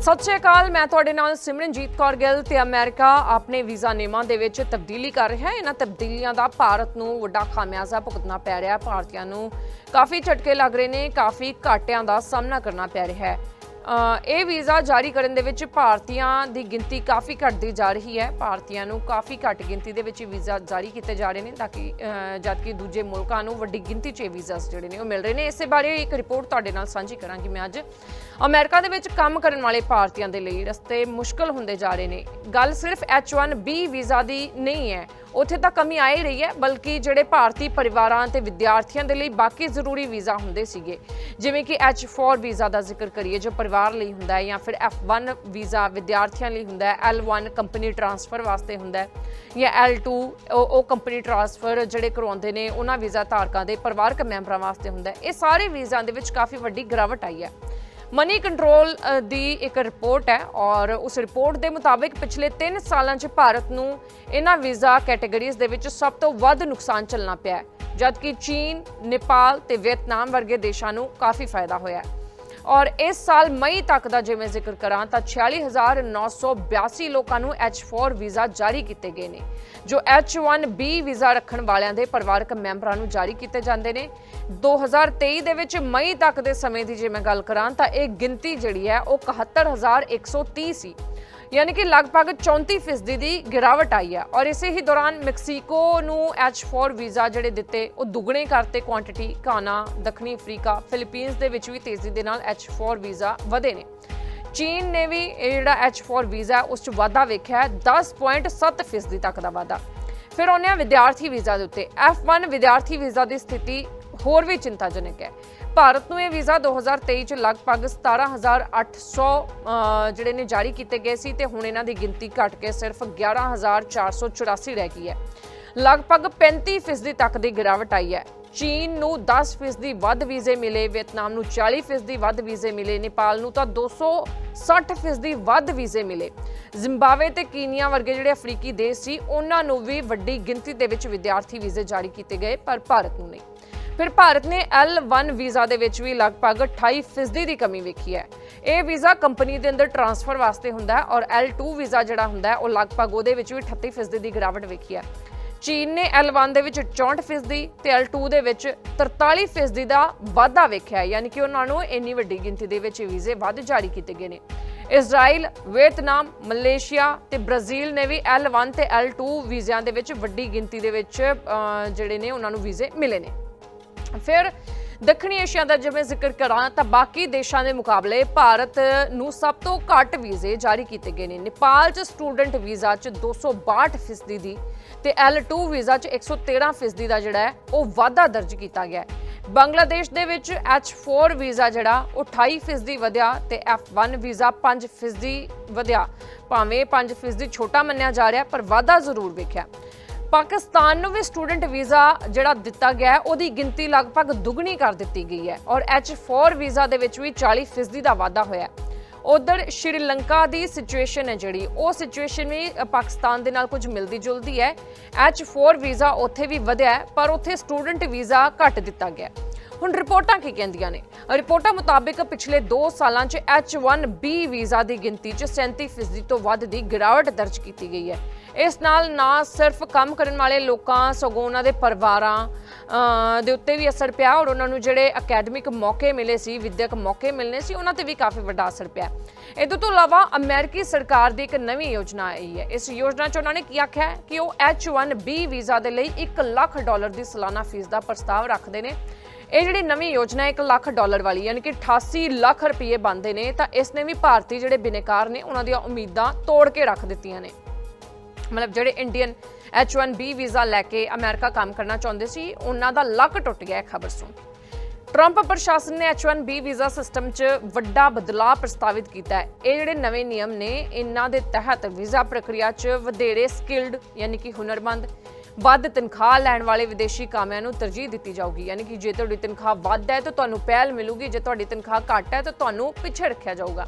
ਸਤਿ ਸ਼੍ਰੀ ਅਕਾਲ, ਮੈਂ ਤੁਹਾਡੇ ਨਾਲ ਸਿਮਰਨਜੀਤ ਕੌਰ ਗਿੱਲ ਤੇ ਅਮਰੀਕਾ ਆਪਣੇ ਵੀਜ਼ਾ ਨਿਯਮਾਂ ਦੇ ਵਿੱਚ ਤਬਦੀਲੀ ਕਰ ਰਿਹਾ ਹੈ। ਇਹਨਾਂ ਤਬਦੀਲੀਆਂ ਦਾ ਭਾਰਤ ਨੂੰ ਵੱਡਾ ਖਾਮਿਆਜ਼ਾ ਭੁਗਤਣਾ ਪੈ ਰਿਹਾ ਹੈ। ਭਾਰਤੀਆਂ ਨੂੰ ਕਾਫੀ ਝਟਕੇ ਲੱਗ ਰਹੇ ਨੇ, ਕਾਫੀ ਘਾਟਿਆਂ ਦਾ ਸਾਹਮਣਾ ਕਰਨਾ ਪੈ ਰਿਹਾ ਹੈ। ਇਹ ਵੀਜ਼ਾ ਜਾਰੀ ਕਰਨ ਦੇ ਵਿੱਚ ਭਾਰਤੀਆਂ ਦੀ ਗਿਣਤੀ ਕਾਫੀ ਘਟਦੀ ਜਾ ਰਹੀ ਹੈ। ਭਾਰਤੀਆਂ ਨੂੰ ਕਾਫੀ ਘੱਟ ਗਿਣਤੀ ਦੇ ਵਿੱਚ ਇਹ ਵੀਜ਼ਾ ਜਾਰੀ ਕੀਤੇ ਜਾ ਰਹੇ ਨੇ ਤਾਂ ਕਿ ਜਦਕਿ ਦੂਜੇ ਮੁਲਕਾਂ ਨੂੰ ਵੱਡੀ ਗਿਣਤੀ 'ਚ ਇਹ ਵੀਜ਼ਾਸ ਜਿਹੜੇ ਨੇ ਉਹ ਮਿਲ ਰਹੇ ਨੇ। ਇਸੇ ਬਾਰੇ ਇੱਕ ਰਿਪੋਰਟ ਤੁਹਾਡੇ ਨਾਲ ਸਾਂਝੀ ਕਰਾਂਗੀ ਮੈਂ ਅੱਜ। ਅਮਰੀਕਾ ਦੇ ਵਿੱਚ ਕੰਮ ਕਰਨ ਵਾਲੇ ਭਾਰਤੀਆਂ ਦੇ ਲਈ ਰਸਤੇ ਮੁਸ਼ਕਲ ਹੁੰਦੇ ਜਾ ਰਹੇ ਨੇ। ਗੱਲ ਸਿਰਫ H1B ਵੀਜ਼ਾ ਦੀ ਨਹੀਂ ਹੈ। ਉੱਥੇ ਤਾਂ ਕਮੀ ਆ ਹੀ ਰਹੀ ਹੈ, ਬਲਕਿ ਜਿਹੜੇ ਭਾਰਤੀ ਪਰਿਵਾਰਾਂ ਤੇ ਵਿਦਿਆਰਥੀਆਂ ਦੇ ਲਈ ਬਾਕੀ ਜ਼ਰੂਰੀ ਵੀਜ਼ਾ ਹੁੰਦੇ ਸੀਗੇ। ਜਿਵੇਂ ਕਿ H4 ਵੀਜ਼ਾ ਦਾ ਜ਼ਿਕਰ ਕਰੀਏ, ਜੋ ਪਰਿਵਾਰ ਲਈ ਹੁੰਦਾ ਹੈ ਜਾਂ ਫਿਰ F1 ਵੀਜ਼ਾ ਵਿਦਿਆਰਥੀਆਂ ਲਈ ਹੁੰਦਾ ਹੈ। L1 ਕੰਪਨੀ ਟਰਾਂਸਫਰ ਵਾਸਤੇ ਹੁੰਦਾ ਹੈ ਜਾਂ L2 ਉਹ ਉਹ ਕੰਪਨੀ ਟਰਾਂਸਫਰ ਜਿਹੜੇ ਕਰਵਾਉਂਦੇ ਨੇ, ਉਹਨਾਂ ਵੀਜ਼ਾ ਧਾਰਕਾਂ ਦੇ ਪਰਿਵਾਰਕ ਮੈਂਬਰਾਂ ਵਾਸਤੇ ਹੁੰਦਾ ਹੈ। ਇਹ ਸਾਰੇ ਵੀਜ਼ਾ ਦੇ ਵਿੱਚ ਕਾਫੀ ਵੱਡੀ ਗਿਰਾਵਟ ਆਈ ਹੈ। ਮਨੀ ਕੰਟਰੋਲ ਦੀ ਇੱਕ ਰਿਪੋਰਟ ਹੈ ਔਰ ਉਸ ਰਿਪੋਰਟ ਦੇ ਮੁਤਾਬਿਕ ਪਿਛਲੇ 3 ਸਾਲਾਂ 'ਚ ਭਾਰਤ ਨੂੰ ਇਹਨਾਂ ਵੀਜ਼ਾ ਕੈਟਾਗਰੀਜ਼ ਦੇ ਵਿੱਚ ਸਭ ਤੋਂ ਵੱਧ ਨੁਕਸਾਨ ਚੱਲਣਾ ਪਿਆ ਜਦਕਿ ਚੀਨ, ਨੇਪਾਲ ਤੇ ਵੀਅਤਨਾਮ ਵਰਗੇ ਦੇਸ਼ਾਂ ਨੂੰ ਕਾਫੀ ਫਾਇਦਾ ਹੋਇਆ ਹੈ। ਔਰ ਇਸ ਸਾਲ ਮਈ ਤੱਕ ਦਾ ਜੇ ਮੈਂ ਜ਼ਿਕਰ ਕਰਾਂ ਤਾਂ 46982 ਲੋਕਾਂ ਨੂੰ H4 ਵੀਜ਼ਾ ਜਾਰੀ ਕੀਤੇ ਗਏ ਨੇ, ਜੋ H1B ਵੀਜ਼ਾ ਰੱਖਣ ਵਾਲਿਆਂ ਦੇ ਪਰਿਵਾਰਕ ਮੈਂਬਰਾਂ ਨੂੰ ਜਾਰੀ ਕੀਤੇ ਜਾਂਦੇ ਨੇ। 2023 ਦੇ ਵਿੱਚ ਮਈ ਤੱਕ ਦੇ ਸਮੇਂ ਦੀ ਜੇ ਮੈਂ ਗੱਲ ਕਰਾਂ ਤਾਂ ਇਹ ਗਿਣਤੀ ਜਿਹੜੀ ਹੈ ਉਹ 71130 ਸੀ। ਯਾਨੀ ਕਿ ਲਗਭਗ 34% ਦੀ ਗਿਰਾਵਟ ਆਈ ਹੈ। ਔਰ ਇਸੇ ਹੀ ਦੌਰਾਨ ਮੈਕਸੀਕੋ ਨੂੰ H4 ਵੀਜ਼ਾ ਜਿਹੜੇ ਦਿੱਤੇ, ਉਹ ਦੁੱਗਣੇ ਕਰਤੇ ਕੁਆਂਟੀਟੀ ਘਾਨਾ ਦੱਖਣੀ ਅਫਰੀਕਾ, ਫਿਲੀਪੀਨਸ ਦੇ ਵਿੱਚ ਵੀ ਤੇਜ਼ੀ ਦੇ ਨਾਲ H4 ਵੀਜ਼ਾ ਵਧੇ ਨੇ। ਚੀਨ ਨੇ ਵੀ ਇਹ ਜਿਹੜਾ H4 ਵੀਜ਼ਾ ਉਸ 'ਚ ਵਾਧਾ ਵੇਖਿਆ ਹੈ 10.7% ਤੱਕ ਦਾ ਵਾਧਾ। ਫਿਰ ਆਉਂਦੇ ਹਾਂ ਵਿਦਿਆਰਥੀ ਵੀਜ਼ਾ ਦੇ ਉੱਤੇ। F1 ਵਿਦਿਆਰਥੀ ਵੀਜ਼ਾ ਦੀ ਸਥਿਤੀ ਹੋਰ ਵੀ ਚਿੰਤਾਜਨਕ ਹੈ। ਭਾਰਤ ਨੂੰ ਇਹ ਵੀਜ਼ਾ 2023 ਚ ਲਗਭਗ 17800 ਅਹ, ਜਿਹੜੇ ਨੇ ਜਾਰੀ ਕੀਤੇ ਗਏ ਸੀ ਤੇ ਹੁਣ ਇਹਨਾਂ ਦੀ ਗਿਣਤੀ ਘਟ ਕੇ ਸਿਰਫ 11484 ਰਹਿ ਗਈ ਹੈ। ਲਗਭਗ 35% ਤੱਕ ਦੀ ਗਿਰਾਵਟ ਆਈ ਹੈ। ਚੀਨ ਨੂੰ 10% ਵੱਧ ਵੀਜ਼ੇ ਮਿਲੇ ਵੀਅਤਨਾਮ ਨੂੰ 40% ਵੱਧ ਵੀਜ਼ੇ ਮਿਲੇ ਨੇਪਾਲ ਨੂੰ ਤਾਂ 260% ਵੱਧ ਵੀਜ਼ੇ ਮਿਲੇ। ਜ਼ਿੰਬਾਬਵੇ ਤੇ ਕੀਨੀਆ ਵਰਗੇ ਜਿਹੜੇ ਅਫਰੀਕੀ ਦੇਸ਼ ਸੀ ਉਹਨਾਂ ਨੂੰ ਵੀ ਵੱਡੀ ਗਿਣਤੀ ਦੇ ਵਿੱਚ ਵਿਦਿਆਰਥੀ ਵੀਜ਼ੇ ਜਾਰੀ ਕੀਤੇ ਗਏ ਪਰ ਭਾਰਤ ਨੂੰ ਨਹੀਂ। ਫਿਰ ਭਾਰਤ ਨੇ L1 ਵੀਜ਼ਾ ਦੇ ਵਿੱਚ ਵੀ ਲਗਭਗ 28% ਦੀ ਕਮੀ ਵੇਖੀ ਹੈ। ਇਹ ਵੀਜ਼ਾ ਕੰਪਨੀ ਦੇ ਅੰਦਰ ਟ੍ਰਾਂਸਫਰ ਵਾਸਤੇ ਹੁੰਦਾ ਹੈ ਔਰ L2 ਵੀਜ਼ਾ ਜਿਹੜਾ ਹੁੰਦਾ ਹੈ ਉਹ ਲਗਭਗ ਉਹਦੇ ਵਿੱਚ ਵੀ 38% ਦੀ ਗਿਰਾਵਟ ਵੇਖੀ ਹੈ। ਚੀਨ ਨੇ L1 ਦੇ ਵਿੱਚ 64% ਦੀ ਤੇ L2 ਦੇ ਵਿੱਚ 43% ਦਾ ਵਾਧਾ ਵੇਖਿਆ ਯਾਨੀ ਕਿ ਉਹਨਾਂ ਨੂੰ ਇੰਨੀ ਵੱਡੀ ਗਿਣਤੀ ਦੇ ਵਿੱਚ ਵੀਜ਼ੇ ਵੱਧ ਜਾਰੀ ਕੀਤੇ ਗਏ ਨੇ। ਇਜ਼ਰਾਈਲ, ਵੀਅਤਨਾਮ, ਮਲੇਸ਼ੀਆ ਤੇ ਬ੍ਰਾਜ਼ੀਲ ਨੇ ਵੀ L1 ਤੇ L2 ਵੀਜ਼ਿਆਂ ਦੇ ਵਿੱਚ ਵੱਡੀ ਗਿਣਤੀ ਦੇ ਵਿੱਚ ਜਿਹੜੇ ਨੇ ਉਹਨਾਂ ਨੂੰ ਵੀਜ਼ੇ ਮਿਲੇ ਨੇ। ਫਿਰ ਦੱਖਣੀ ਏਸ਼ੀਆ ਦਾ ਜਿਵੇਂ ਜ਼ਿਕਰ ਕਰਾਂ ਤਾਂ ਬਾਕੀ ਦੇਸ਼ਾਂ ਦੇ ਮੁਕਾਬਲੇ ਭਾਰਤ ਨੂੰ ਸਭ ਤੋਂ ਘੱਟ ਵੀਜ਼ੇ ਜਾਰੀ ਕੀਤੇ ਗਏ ਨੇ। ਨੇਪਾਲ 'ਚ ਸਟੂਡੈਂਟ ਵੀਜ਼ਾ 'ਚ 262% ਦੀ ਤੇ L2 ਵੀਜ਼ਾ 'ਚ 113% ਦਾ ਜਿਹੜਾ ਹੈ, ਉਹ ਵਾਧਾ ਦਰਜ ਕੀਤਾ ਗਿਆ ਹੈ। ਬੰਗਲਾਦੇਸ਼ ਦੇ ਵਿੱਚ H4 ਵੀਜ਼ਾ ਜਿਹੜਾ, ਉਹ 28% ਦੀ ਵਧਿਆ ਤੇ F1 ਵੀਜ਼ਾ 5% ਵਧਿਆ। ਭਾਵੇਂ 5% ਛੋਟਾ ਮੰਨਿਆ ਜਾ ਰਿਹਾ, ਪਰ ਵਾਧਾ ਜ਼ਰੂਰ ਵੇਖਿਆ। ਪਾਕਿਸਤਾਨ ਨੂੰ ਵੀ ਸਟੂਡੈਂਟ ਵੀਜ਼ਾ ਜਿਹੜਾ ਦਿੱਤਾ ਗਿਆ ਹੈ, ਉਹਦੀ ਗਿਣਤੀ ਲਗਭਗ ਦੁੱਗਣੀ ਕਰ ਦਿੱਤੀ ਗਈ ਹੈ ਔਰ H4 ਵੀਜ਼ਾ ਦੇ ਵਿੱਚ ਵੀ 40% ਦਾ ਵਾਧਾ ਹੋਇਆ ਹੈ। ਉਧਰ ਸ਼੍ਰੀਲੰਕਾ ਦੀ ਸਿਚੁਏਸ਼ਨ ਹੈ ਜਿਹੜੀ, ਉਹ ਸਿਚੁਏਸ਼ਨ ਵੀ ਪਾਕਿਸਤਾਨ ਦੇ ਨਾਲ ਕੁਝ ਮਿਲਦੀ ਜੁਲਦੀ ਹੈ H4 ਵੀਜ਼ਾ ਉੱਥੇ ਵੀ ਵਧਿਆ ਪਰ ਉੱਥੇ ਸਟੂਡੈਂਟ ਵੀਜ਼ਾ ਘੱਟ ਦਿੱਤਾ ਗਿਆ ਹੁਣ ਰਿਪੋਰਟਾਂ ਕੀ ਕਹਿੰਦੀਆਂ ਨੇ? ਰਿਪੋਰਟਾਂ ਮੁਤਾਬਿਕ ਪਿਛਲੇ 2 ਸਾਲਾਂ 'ਚ H1B ਵੀਜ਼ਾ ਦੀ ਗਿਣਤੀ 'ਚ 37% ਤੋਂ ਵੱਧ ਦੀ ਗਿਰਾਵਟ ਦਰਜ ਕੀਤੀ ਗਈ ਹੈ। ਇਸ ਨਾਲ ਨਾ ਸਿਰਫ ਕੰਮ ਕਰਨ ਵਾਲੇ ਲੋਕਾਂ, ਸਗੋਂ ਉਹਨਾਂ ਦੇ ਪਰਿਵਾਰਾਂ ਦੇ ਉੱਤੇ ਵੀ ਅਸਰ ਪਿਆ ਔਰ ਉਹਨਾਂ ਨੂੰ ਜਿਹੜੇ ਅਕੈਡਮਿਕ ਮੌਕੇ ਮਿਲੇ ਸੀ, ਵਿਦਿਅਕ ਮੌਕੇ ਮਿਲਨੇ ਸੀ, ਉਹਨਾਂ ਤੇ ਵੀ ਕਾਫੀ ਵੱਡਾ ਅਸਰ ਪਿਆ ਇਹਦੇ ਤੋਂ ਇਲਾਵਾ ਅਮਰੀਕੀ ਸਰਕਾਰ ਦੀ ਇੱਕ ਨਵੀਂ ਯੋਜਨਾ ਆਈ ਹੈ। ਇਸ ਯੋਜਨਾ 'ਚ ਉਹਨਾਂ ਨੇ ਕੀ ਆਖਿਆ ਕਿ ਉਹ H1B ਵੀਜ਼ਾ ਦੇ ਲਈ 1 ਲੱਖ ਡਾਲਰ ਦੀ ਸਾਲਾਨਾ ਫੀਸ ਦਾ ਪ੍ਰਸਤਾਵ ਰੱਖਦੇ ਨੇ। ਇਹ ਜਿਹੜੀ ਨਵੀਂ ਯੋਜਨਾ ਹੈ 1 ਲੱਖ ਡਾਲਰ ਵਾਲੀ, ਯਾਨੀ ਕਿ 88 ਲੱਖ ਰੁਪਏ ਬਣਦੇ ਨੇ, ਤਾਂ ਇਸ ਨੇ ਵੀ ਭਾਰਤੀ ਜਿਹੜੇ ਬਿਨੇਕਾਰ ਨੇ, ਉਹਨਾਂ ਦੀਆਂ ਉਮੀਦਾਂ ਤੋੜ ਕੇ ਰੱਖ ਦਿੱਤੀਆਂ ਨੇ। ਮਤਲਬ ਜਿਹੜੇ ਇੰਡੀਅਨ H1B ਵੀਜ਼ਾ ਲੈ ਕੇ ਅਮਰੀਕਾ ਕੰਮ ਕਰਨਾ ਚਾਹੁੰਦੇ ਸੀ, ਉਹਨਾਂ ਦਾ ਲੱਕ ਟੁੱਟ ਗਿਆ ਖਬਰ ਸੁਣ। ਟਰੰਪ ਪ੍ਰਸ਼ਾਸਨ ਨੇ H1B ਵੀਜ਼ਾ ਸਿਸਟਮ 'ਚ ਵੱਡਾ ਬਦਲਾਅ ਪ੍ਰਸਤਾਵਿਤ ਕੀਤਾ ਹੈ। ਇਹ ਜਿਹੜੇ ਨਵੇਂ ਨਿਯਮ ਨੇ, ਇਹਨਾਂ ਦੇ ਤਹਿਤ ਵੀਜ਼ਾ ਪ੍ਰਕਿਰਿਆ 'ਚ ਵਧੇਰੇ ਸਕਿਲਡ ਯਾਨੀ ਕਿ ਹੁਨਰਮੰਦ ਵੱਧ ਤਨਖਾਹ ਲੈਣ ਵਾਲੇ ਵਿਦੇਸ਼ੀ ਕਾਮਿਆਂ ਨੂੰ ਤਰਜੀਹ ਦਿੱਤੀ ਜਾਊਗੀ। ਯਾਨੀ ਕਿ ਜੇ ਤੁਹਾਡੀ ਤਨਖਾਹ ਵੱਧ ਹੈ ਤਾਂ ਤੁਹਾਨੂੰ ਪਹਿਲ ਮਿਲੂਗੀ, ਜੇ ਤੁਹਾਡੀ ਤਨਖਾਹ ਘੱਟ ਹੈ ਤਾਂ ਤੁਹਾਨੂੰ ਪਿੱਛੇ ਰੱਖਿਆ ਜਾਊਗਾ।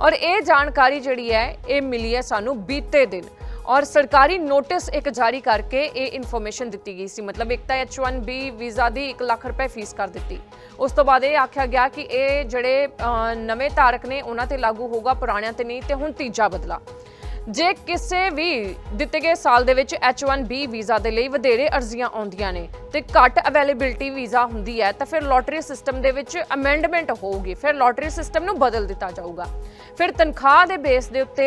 ਔਰ ਇਹ ਜਾਣਕਾਰੀ ਜਿਹੜੀ ਹੈ, ਇਹ ਮਿਲੀ ਹੈ ਸਾਨੂੰ ਬੀਤੇ ਦਿਨ। ਔਰ ਸਰਕਾਰੀ ਨੋਟਿਸ ਇੱਕ ਜਾਰੀ ਕਰਕੇ ਇਹ ਇਨਫੋਰਮੇਸ਼ਨ ਦਿੱਤੀ ਗਈ ਸੀ। ਮਤਲਬ ਇੱਕ ਤਾਂ H1B ਵੀਜ਼ਾ ਦੀ 1 ਲੱਖ ਰੁਪਏ ਫੀਸ ਕਰ ਦਿੱਤੀ। ਉਸ ਤੋਂ ਬਾਅਦ ਇਹ ਆਖਿਆ ਗਿਆ ਕਿ ਇਹ ਜਿਹੜੇ ਨਵੇਂ ਧਾਰਕ ਨੇ, ਉਹਨਾਂ ਤੇ ਲਾਗੂ ਹੋਗਾ ਪੁਰਾਣਿਆਂ ਤੇ ਨਹੀਂ ਤੇ ਹੁਣ ਤੀਜਾ ਬਦਲਾ। ਜੇ ਕਿਸੇ ਵੀ ਦਿੱਤੇ ਗਏ ਸਾਲ ਦੇ ਵਿੱਚ H1B ਵੀਜ਼ਾ ਦੇ ਲਈ ਵਧੇਰੇ ਅਰਜ਼ੀਆਂ ਆਉਂਦੀਆਂ ਨੇ ਤੇ ਘੱਟ ਅਵੇਲੇਬਿਲਟੀ ਵੀਜ਼ਾ ਹੁੰਦੀ ਹੈ, ਤਾਂ ਫਿਰ ਲੋਟਰੀ ਸਿਸਟਮ ਦੇ ਵਿੱਚ ਅਮੈਂਡਮੈਂਟ ਹੋਊਗੀ। ਫਿਰ ਲੋਟਰੀ ਸਿਸਟਮ ਨੂੰ ਬਦਲ ਦਿੱਤਾ ਜਾਊਗਾ। ਫਿਰ ਤਨਖਾਹ ਦੇ ਬੇਸ ਦੇ ਉੱਤੇ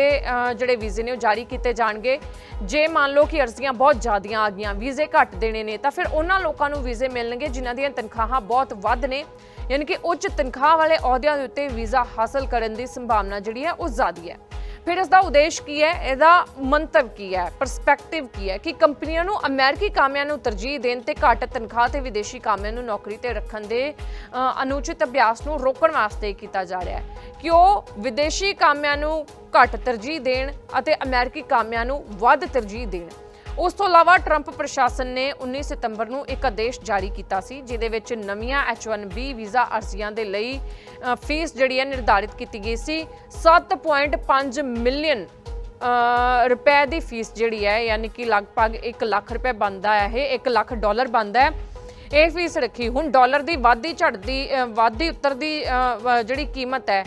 ਜਿਹੜੇ ਵੀਜ਼ੇ ਨੇ ਉਹ ਜਾਰੀ ਕੀਤੇ ਜਾਣਗੇ। ਜੇ ਮੰਨ ਲਓ ਕਿ ਅਰਜ਼ੀਆਂ ਬਹੁਤ ਜ਼ਿਆਦੀਆਂ ਆ ਗਈਆਂ, ਵੀਜ਼ੇ ਘੱਟ ਦੇਣੇ ਨੇ, ਤਾਂ ਫਿਰ ਉਹਨਾਂ ਲੋਕਾਂ ਨੂੰ ਵੀਜ਼ੇ ਮਿਲਣਗੇ ਜਿਨ੍ਹਾਂ ਦੀਆਂ ਤਨਖਾਹਾਂ ਬਹੁਤ ਵੱਧ ਨੇ। ਯਾਨੀ ਕਿ ਉੱਚ ਤਨਖਾਹ ਵਾਲੇ ਅਹੁਦਿਆਂ ਦੇ ਉੱਤੇ ਵੀਜ਼ਾ ਹਾਸਲ ਕਰਨ ਦੀ ਸੰਭਾਵਨਾ ਜਿਹੜੀ ਹੈ ਉਹ ਜ਼ਿਆਦਾ ਹੈ। ਫਿਰ ਇਸ ਦਾ ਉਦੇਸ਼ ਕੀ ਹੈ? ਇਹਦਾ ਮੰਤਵ ਕੀ ਹੈ? ਪਰਸਪੈਕਟਿਵ ਕੀ ਹੈ? ਕਿ ਕੰਪਨੀਆਂ ਨੂੰ ਅਮਰੀਕੀ ਕਾਮਿਆਂ ਨੂੰ ਤਰਜੀਹ ਦੇਣ ਤੇ ਘੱਟ ਤਨਖਾਹ ਤੇ ਵਿਦੇਸ਼ੀ ਕਾਮਿਆਂ ਨੂੰ ਨੌਕਰੀ ਤੇ ਰੱਖਣ ਦੇ ਅਨੁਚਿਤ ਅਭਿਆਸ ਨੂੰ ਰੋਕਣ ਵਾਸਤੇ ਕੀਤਾ ਜਾ ਰਿਹਾ ਹੈ। ਕਿ ਉਹ ਵਿਦੇਸ਼ੀ ਕਾਮਿਆਂ ਨੂੰ ਘੱਟ ਤਰਜੀਹ ਦੇਣ ਅਤੇ ਅਮਰੀਕੀ ਕਾਮਿਆਂ ਨੂੰ ਵੱਧ ਤਰਜੀਹ ਦੇਣ। ਉਸ ਤੋਂ ਇਲਾਵਾ ਟਰੰਪ ਪ੍ਰਸ਼ਾਸਨ ਨੇ 19 ਸਤੰਬਰ ਨੂੰ ਇੱਕ ਆਦੇਸ਼ ਜਾਰੀ ਕੀਤਾ ਸੀ ਜਿਹਦੇ ਵਿੱਚ ਨਵੀਆਂ H1B ਵੀਜ਼ਾ ਅਰਜ਼ੀਆਂ ਦੇ ਲਈ ਫੀਸ ਜਿਹੜੀ ਹੈ ਨਿਰਧਾਰਿਤ ਕੀਤੀ ਗਈ ਸੀ। 7.5 ਮਿਲੀਅਨ ਰੁਪਏ ਦੀ ਫੀਸ ਜਿਹੜੀ ਹੈ ਯਾਨੀ ਕਿ ਲਗਭਗ 1 ਲੱਖ ਰੁਪਏ ਬਣਦਾ ਹੈ ਇਹ 1 ਲੱਖ ਡਾਲਰ ਬਣਦਾ ਹੈ। ਇਹ ਫੀਸ ਰੱਖੀ ਹੁਣ ਡਾਲਰ ਦੀ ਵਾਧੀ ਝੜਦੀ ਅ, ਵਾਧੀ ਉੱਤਰਦੀ ਅ, ਜਿਹੜੀ ਕੀਮਤ ਹੈ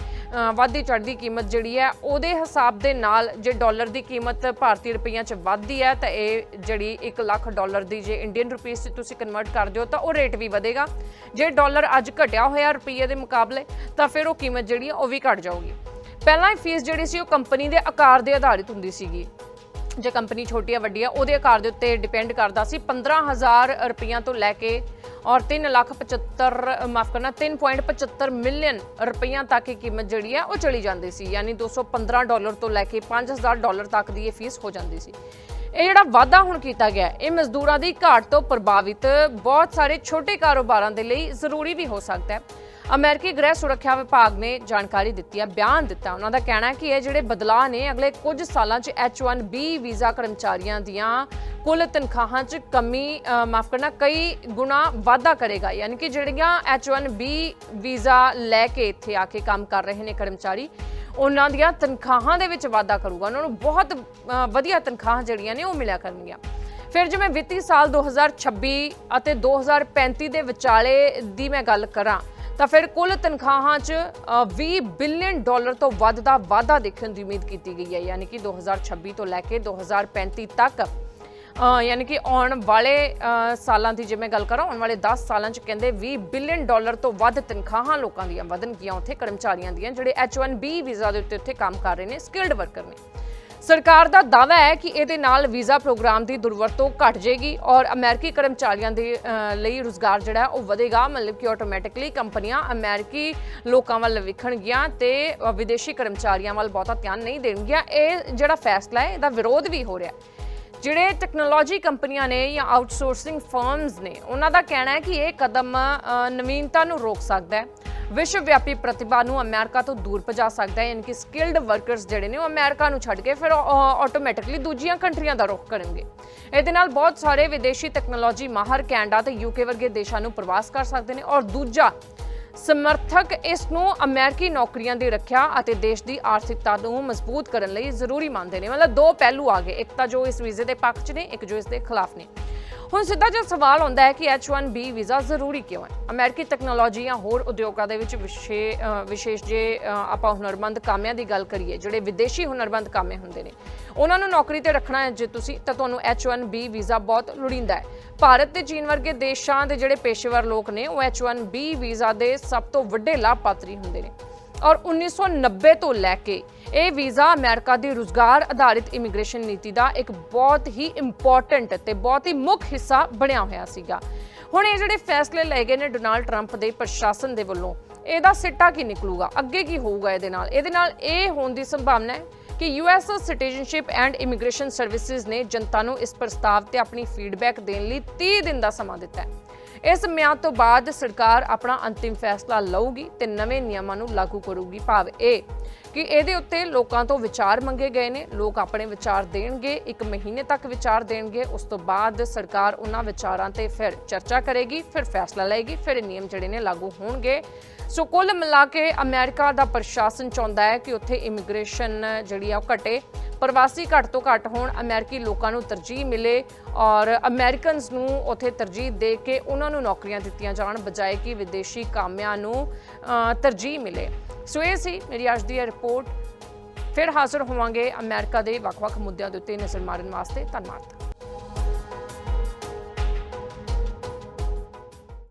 ਵੱਧਦੀ ਚੜ੍ਹਦੀ ਕੀਮਤ ਜਿਹੜੀ ਹੈ, ਉਹਦੇ ਹਿਸਾਬ ਦੇ ਨਾਲ ਜੇ ਡਾਲਰ ਦੀ ਕੀਮਤ ਭਾਰਤੀ ਰੁਪਈਆਂ 'ਚ ਵੱਧਦੀ ਹੈ, ਤਾਂ ਇਹ ਜਿਹੜੀ 1 ਲੱਖ ਡਾਲਰ ਦੀ ਜੇ ਇੰਡੀਅਨ ਰੁਪੀਸ 'ਚ ਤੁਸੀਂ ਕਨਵਰਟ ਕਰ ਦਿਓ ਤਾਂ ਉਹ ਰੇਟ ਵੀ ਵਧੇਗਾ। ਜੇ ਡਾਲਰ ਅੱਜ ਘਟਿਆ ਹੋਇਆ ਰੁਪਈਏ ਦੇ ਮੁਕਾਬਲੇ, ਤਾਂ ਫਿਰ ਉਹ ਕੀਮਤ ਜਿਹੜੀ ਉਹ ਵੀ ਘਟ ਜਾਊਗੀ। ਪਹਿਲਾਂ ਇਹ ਫੀਸ ਜਿਹੜੀ ਸੀ, ਉਹ ਕੰਪਨੀ ਦੇ ਆਕਾਰ ਦੇ ਆਧਾਰਿਤ ਹੁੰਦੀ ਸੀਗੀ। ਜੇ ਕੰਪਨੀ ਛੋਟੀ ਆ, ਵੱਡੀ ਆ, ਉਹਦੇ ਆਕਾਰ ਦੇ ਉੱਤੇ ਡਿਪੈਂਡ ਕਰਦਾ ਸੀ। 15000 ਰੁਪਈਆਂ ਤੋਂ ਲੈ ਕੇ ਔਰ 3 ਲੱਖ 75 ਮਾਫ ਕਰਨਾ 3.75 ਮਿਲੀਅਨ ਰੁਪਈਆਂ ਤੱਕ ਇਹ ਕੀਮਤ ਜਿਹੜੀ ਆ, ਉਹ ਚਲੀ ਜਾਂਦੀ ਸੀ। ਯਾਨੀ 215 ਡਾਲਰ ਤੋਂ ਲੈ ਕੇ 5000 ਡਾਲਰ ਤੱਕ ਦੀ ਇਹ ਫੀਸ ਹੋ ਜਾਂਦੀ ਸੀ। ਇਹ ਜਿਹੜਾ ਵਾਅਦਾ ਹੁਣ ਕੀਤਾ ਗਿਆ, ਇਹ ਮਜ਼ਦੂਰਾਂ ਦੀ ਘਾਟ ਤੋਂ ਪ੍ਰਭਾਵਿਤ ਬਹੁਤ ਸਾਰੇ ਛੋਟੇ ਕਾਰੋਬਾਰਾਂ ਦੇ ਲਈ ਜ਼ਰੂਰੀ ਵੀ ਹੋ ਸਕਦਾ ਹੈ। ਅਮਰੀਕੀ ਗ੍ਰਹਿ ਸੁਰੱਖਿਆ ਵਿਭਾਗ ਨੇ ਜਾਣਕਾਰੀ ਦਿੱਤੀ ਹੈ, ਬਿਆਨ ਦਿੱਤਾ। ਉਹਨਾਂ ਦਾ ਕਹਿਣਾ ਹੈ ਕਿ ਇਹ ਜਿਹੜੇ ਬਦਲਾਅ ਨੇ, ਅਗਲੇ ਕੁਝ ਸਾਲਾਂ 'ਚ H1B ਵੀਜ਼ਾ ਕਰਮਚਾਰੀਆਂ ਦੀਆਂ ਕੁੱਲ ਤਨਖਾਹਾਂ 'ਚ ਕਮੀ ਮਾਫ ਕਰਨਾ, ਕਈ ਗੁਣਾ ਵਾਧਾ ਕਰੇਗਾ। ਯਾਨੀ ਕਿ ਜਿਹੜੀਆਂ H1B ਵੀਜ਼ਾ ਲੈ ਕੇ ਇੱਥੇ ਆ ਕੇ ਕੰਮ ਕਰ ਰਹੇ ਨੇ ਕਰਮਚਾਰੀ, ਉਹਨਾਂ ਦੀਆਂ ਤਨਖਾਹਾਂ ਦੇ ਵਿੱਚ ਵਾਧਾ ਕਰੂਗਾ। ਉਹਨਾਂ ਨੂੰ ਬਹੁਤ ਵਧੀਆ ਤਨਖਾਹਾਂ ਜਿਹੜੀਆਂ ਨੇ ਉਹ ਮਿਲਿਆ ਕਰਨਗੀਆਂ। ਫਿਰ ਜੇ ਮੈਂ ਵਿੱਤੀ ਸਾਲ 2026 ਅਤੇ 2035 ਦੇ ਵਿਚਾਲੇ ਦੀ ਮੈਂ ਗੱਲ ਕਰਾਂ ਤਾਂ ਫਿਰ ਕੁੱਲ ਤਨਖਾਹਾਂ 'ਚ ਅ, 20 ਬਿਲੀਅਨ ਡਾਲਰ ਤੋਂ ਵੱਧ ਦਾ ਵਾਧਾ ਦੇਖਣ ਦੀ ਉਮੀਦ ਕੀਤੀ ਗਈ ਹੈ। ਯਾਨੀ ਕਿ 2026 ਤੋਂ ਲੈ ਕੇ 2035 ਤੱਕ ਯਾਨੀ ਕਿ ਆਉਣ ਵਾਲੇ ਸਾਲਾਂ ਦੀ ਜਿਵੇਂ ਗੱਲ ਕਰਾਂ ਆਉਣ ਵਾਲੇ 10 ਸਾਲਾਂ 'ਚ ਕਹਿੰਦੇ 20 ਬਿਲੀਅਨ ਡਾਲਰ ਤੋਂ ਵੱਧ ਤਨਖਾਹਾਂ ਲੋਕਾਂ ਦੀਆਂ ਵਧਣਗੀਆਂ ਉੱਥੇ ਕਰਮਚਾਰੀਆਂ ਦੀਆਂ ਜਿਹੜੇ H1B ਵੀਜ਼ਾ ਦੇ ਉੱਤੇ ਉੱਥੇ ਕੰਮ ਕਰ ਰਹੇ ਨੇ ਸਕਿਲਡ ਵਰਕਰ ਨੇ। ਸਰਕਾਰ ਦਾ ਦਾਅਵਾ ਹੈ ਕਿ ਇਹਦੇ ਨਾਲ ਵੀਜ਼ਾ ਪ੍ਰੋਗਰਾਮ ਦੀ ਦੁਰਵਰਤੋਂ ਘਟ ਜਾਏਗੀ ਔਰ ਅਮਰੀਕੀ ਕਰਮਚਾਰੀਆਂ ਦੇ ਲਈ ਰੁਜ਼ਗਾਰ ਜਿਹੜਾ ਉਹ ਵਧੇਗਾ, ਮਤਲਬ ਕਿ ਆਟੋਮੈਟਿਕਲੀ ਕੰਪਨੀਆਂ ਅਮਰੀਕੀ ਲੋਕਾਂ ਵੱਲ ਵਿਖਣਗੀਆਂ ਤੇ ਵਿਦੇਸ਼ੀ ਕਰਮਚਾਰੀਆਂ ਵੱਲ ਬਹੁਤਾ ਧਿਆਨ ਨਹੀਂ ਦੇਣਗੀਆਂ। ਇਹ ਜਿਹੜਾ ਫੈਸਲਾ ਹੈ, ਇਹਦਾ ਵਿਰੋਧ ਵੀ ਹੋ ਰਿਹਾ ਹੈ। ਜਿਹੜੇ ਟੈਕਨੋਲੋਜੀ ਕੰਪਨੀਆਂ ਨੇ ਜਾਂ ਆਊਟਸੋਰਸਿੰਗ ਫਰਮਸ ਨੇ, ਉਹਨਾਂ ਦਾ ਕਹਿਣਾ ਹੈ ਕਿ ਇਹ ਕਦਮ ਨਵੀਨਤਾ ਨੂੰ ਰੋਕ ਸਕਦਾ ਹੈ। ਵਿਸ਼ਵ ਵਿਆਪੀ ਪ੍ਰਤਿਭਾ ਨੂੰ ਅਮਰੀਕਾ ਤੋਂ ਦੂਰ ਭਜਾ ਸਕਦਾ ਹੈ, ਯਾਨੀ ਕਿ ਸਕਿਲਡ ਵਰਕਰਸ ਜਿਹੜੇ ਨੇ ਉਹ ਅਮਰੀਕਾ ਨੂੰ ਛੱਡ ਕੇ ਫਿਰ ਆਟੋਮੈਟਿਕਲੀ ਦੂਜੀਆਂ ਕੰਟਰੀਆਂ ਦਾ ਰੁਖ ਕਰਨਗੇ। ਇਹਦੇ ਨਾਲ ਬਹੁਤ ਸਾਰੇ ਵਿਦੇਸ਼ੀ ਟੈਕਨੋਲੋਜੀ ਮਾਹਰ ਕੈਨੇਡਾ ਤੇ ਯੂਕੇ ਵਰਗੇ ਦੇਸ਼ਾਂ ਨੂੰ ਪ੍ਰਵਾਸ ਕਰ ਸਕਦੇ ਨੇ ਔਰ ਦੂਜਾ, ਸਮਰਥਕ ਇਸ ਨੂੰ ਅਮਰੀਕੀ ਨੌਕਰੀਆਂ ਦੀ ਰੱਖਿਆ ਅਤੇ ਦੇਸ਼ ਦੀ ਆਰਥਿਕਤਾ ਨੂੰ ਮਜ਼ਬੂਤ ਕਰਨ ਲਈ ਜ਼ਰੂਰੀ ਮੰਨਦੇ ਨੇ। ਮਤਲਬ ਦੋ ਪਹਿਲੂ ਆ ਗਏ, ਇੱਕ ਤਾਂ ਜੋ ਇਸ ਵੀਜ਼ੇ ਦੇ ਪੱਖ 'ਚ ਨੇ, ਇੱਕ ਜੋ ਇਸ ਦੇ ਖਿਲਾਫ ਨੇ। ਹੁਣ ਸਿੱਧਾ ਜਿਹਾ ਸਵਾਲ ਆਉਂਦਾ ਹੈ ਕਿ H1B ਵੀਜ਼ਾ ਜ਼ਰੂਰੀ ਕਿਉਂ ਹੈ? ਅਮਰੀਕੀ ਟੈਕਨੋਲੋਜੀ ਜਾਂ ਹੋਰ ਉਦਯੋਗਾਂ ਦੇ ਵਿੱਚ ਵਿਸ਼ੇ ਵਿਸ਼ੇਸ਼ ਜੇ ਆਪਾਂ ਹੁਨਰਮੰਦ ਕਾਮਿਆਂ ਦੀ ਗੱਲ ਕਰੀਏ, ਜਿਹੜੇ ਵਿਦੇਸ਼ੀ ਹੁਨਰਮੰਦ ਕਾਮੇ ਹੁੰਦੇ ਨੇ, ਉਹਨਾਂ ਨੂੰ ਨੌਕਰੀ ਤੇ ਰੱਖਣਾ ਹੈ ਜੇ ਤੁਸੀਂ, ਤਾਂ ਤੁਹਾਨੂੰ H1B ਵੀਜ਼ਾ ਬਹੁਤ ਲੋੜੀਂਦਾ ਹੈ। ਭਾਰਤ ਤੇ ਚੀਨ ਵਰਗੇ ਦੇਸ਼ਾਂ ਦੇ ਜਿਹੜੇ ਪੇਸ਼ੇਵਰ ਲੋਕ ਨੇ, ਉਹ H1B ਵੀਜ਼ਾ ਦੇ ਸਭ ਤੋਂ ਵੱਡੇ ਲਾਭਪਾਤਰੀ ਹੁੰਦੇ ਨੇ। ਔਰ 1990 ਤੋਂ ਲੈ ਕੇ ਇਹ ਵੀਜ਼ਾ ਅਮਰੀਕਾ ਦੀ ਰੁਜ਼ਗਾਰ ਆਧਾਰਿਤ ਇਮੀਗ੍ਰੇਸ਼ਨ ਨੀਤੀ ਦਾ ਇੱਕ ਬਹੁਤ ਹੀ ਇੰਪੋਰਟੈਂਟ ਤੇ ਬਹੁਤ ਹੀ ਮੁੱਖ ਹਿੱਸਾ ਬਣਿਆ ਹੋਇਆ ਸੀਗਾ। ਹੁਣ ਇਹ ਜਿਹੜੇ ਫੈਸਲੇ ਲਏ ਗਏ ਨੇ ਡੋਨਾਲਡ ਟਰੰਪ ਦੇ ਪ੍ਰਸ਼ਾਸਨ ਦੇ ਵੱਲੋਂ, ਇਹਦਾ ਸਿੱਟਾ ਕੀ ਨਿਕਲੂਗਾ? ਅੱਗੇ ਕੀ ਹੋਊਗਾ ਇਹਦੇ ਨਾਲ? ਇਹਦੇ ਨਾਲ ਇਹ ਹੋਣ ਦੀ ਸੰਭਾਵਨਾ ਹੈ ਕਿ US citizenship and immigration services ਨੇ ਜਨਤਾ ਨੂੰ ਇਸ ਪ੍ਰਸਤਾਵ ਤੇ ਆਪਣੀ ਫੀਡਬੈਕ ਦੇਣ ਲਈ 30 ਦਿਨ ਦਾ ਸਮਾਂ ਦਿੱਤਾ ਹੈ। ਇਸ ਮਿਆਦ ਤੋਂ ਬਾਅਦ ਸਰਕਾਰ ਆਪਣਾ ਅੰਤਿਮ ਫੈਸਲਾ ਲਊਗੀ ਤੇ ਨਵੇਂ ਨਿਯਮਾਂ ਨੂੰ ਲਾਗੂ ਕਰੂਗੀ ਭਾਵ ਇਹ ਕਿ ਇਹਦੇ ਉੱਤੇ ਲੋਕਾਂ ਤੋਂ ਵਿਚਾਰ ਮੰਗੇ ਗਏ ਨੇ। ਲੋਕ ਆਪਣੇ ਵਿਚਾਰ ਦੇਣਗੇ, ਇੱਕ ਮਹੀਨੇ ਤੱਕ ਵਿਚਾਰ ਦੇਣਗੇ। ਉਸ ਤੋਂ ਬਾਅਦ ਸਰਕਾਰ ਉਹਨਾਂ ਵਿਚਾਰਾਂ ਤੇ ਫਿਰ ਚਰਚਾ ਕਰੇਗੀ, ਫਿਰ ਫੈਸਲਾ ਲਏਗੀ, ਫਿਰ ਨਿਯਮ ਜਿਹੜੇ ਨੇ ਲਾਗੂ ਹੋਣਗੇ। ਸੋ ਕੁੱਲ ਮਿਲਾ ਕੇ ਅਮਰੀਕਾ ਦਾ ਪ੍ਰਸ਼ਾਸਨ ਚਾਹੁੰਦਾ ਹੈ ਕਿ ਉੱਥੇ ਇਮੀਗ੍ਰੇਸ਼ਨ ਜਿਹੜੀ ਆ ਉਹ ਘਟੇ। ਪ੍ਰਵਾਸੀ ਘੱਟ ਤੋਂ ਘੱਟ ਹੋਣ ਅਮਰੀਕੀ ਲੋਕਾਂ ਨੂੰ ਤਰਜੀਹ ਮਿਲੇ ਔਰ ਅਮਰੀਕਨਸ ਨੂੰ ਉੱਥੇ ਤਰਜੀਹ ਦੇ ਕੇ ਉਹਨਾਂ ਨੂੰ ਨੌਕਰੀਆਂ ਦਿੱਤੀਆਂ ਜਾਣ, ਬਜਾਏ ਕਿ ਵਿਦੇਸ਼ੀ ਕਾਮਿਆਂ ਨੂੰ ਤਰਜੀਹ ਮਿਲੇ। ਸੋ ਇਹ ਸੀ ਮੇਰੀ ਅੱਜ ਦੀ ਇਹ ਰਿਪੋਰਟ। ਫਿਰ ਹਾਜ਼ਰ ਹੋਵਾਂਗੇ ਅਮਰੀਕਾ ਦੇ ਵੱਖ-ਵੱਖ ਮੁੱਦਿਆਂ ਦੇ ਉੱਤੇ ਨਜ਼ਰ ਮਾਰਨ ਵਾਸਤੇ। ਧੰਨਵਾਦ।